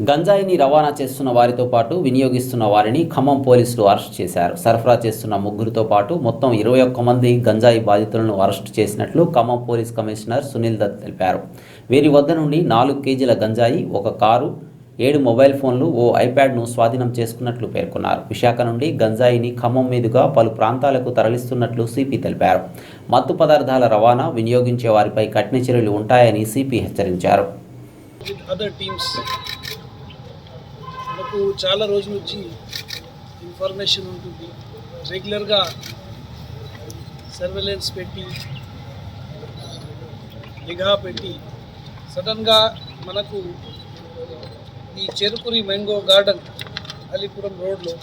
గంజాయిని రవాణా చేస్తున్న వారితో పాటు వినియోగిస్తున్న వారిని ఖమ్మం పోలీసులు అరెస్ట్ చేశారు. సరఫరా చేస్తున్న ముగ్గురితో పాటు మొత్తం ఇరవై ఒక్క మంది గంజాయి బాధితులను అరెస్ట్ చేసినట్లు ఖమ్మం పోలీస్ కమిషనర్ సునీల్ దత్ తెలిపారు. వీరి వద్ద నుండి నాలుగు కేజీల గంజాయి ఒక కారు ఏడు మొబైల్ ఫోన్లు ఓ ఐప్యాడ్ను స్వాధీనం చేసుకున్నట్లు పేర్కొన్నారు. విశాఖ నుండి గంజాయిని ఖమ్మం మీదుగా పలు ప్రాంతాలకు తరలిస్తున్నట్లు సిపి తెలిపారు. మత్తు పదార్థాల రవాణా వినియోగించే వారిపై కఠిన చర్యలు ఉంటాయని సిపి హెచ్చరించారు. విత్ చాలా రోజుల నుంచి ఇన్ఫర్మేషన్ ఉంటుంది. రెగ్యులర్గా సర్వేలెన్స్ పెట్టి నిఘా పెట్టి సడన్గా మనకు ఈ చెరుకురి మ్యాంగో గార్డెన్ అలీపురం రోడ్లో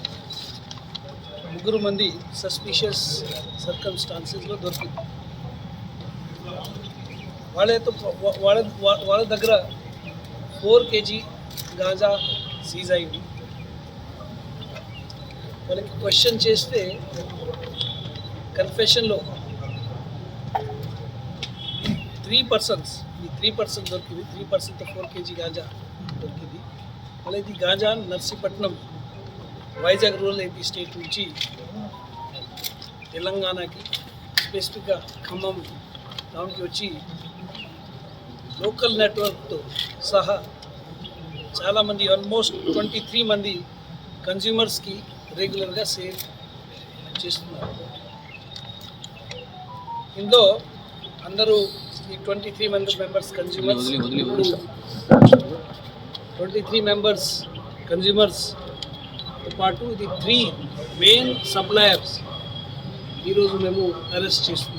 ముగ్గురు మంది సస్పిషియస్ సర్కమ్స్టాన్సెస్లో దొరికింది. వాళ్ళతో వాళ్ళ వాళ్ళ దగ్గర ఫోర్ కేజీ గాంజా సీజ్ అయింది. వాళ్ళకి క్వశ్చన్ చేస్తే కన్ఫెషన్లో త్రీ పర్సన్స్ ఈ త్రీ పర్సెంట్ దొరికింది. Three percent four KG ganja దొరికింది. మళ్ళీ ఇది ganja Narsipatnam Vizag rural AP state నుంచి తెలంగాణకి స్పెసిఫిక్గా ఖమ్మం టౌన్కి వచ్చి లోకల్ నెట్వర్క్తో సహా చాలామంది ఆల్మోస్ట్ ట్వంటీ త్రీ మంది కన్జ్యూమర్స్కి రెగ్యులర్గా సేల్ చేస్తున్నారు. ఇందులో అందరూ ఈ ట్వంటీ త్రీ మంది members consumers twenty three members కన్జ్యూమర్స్తో పాటు ఇది త్రీ మెయిన్ సప్లయర్స్ ఈరోజు మేము అరెస్ట్ చేస్తున్నాం.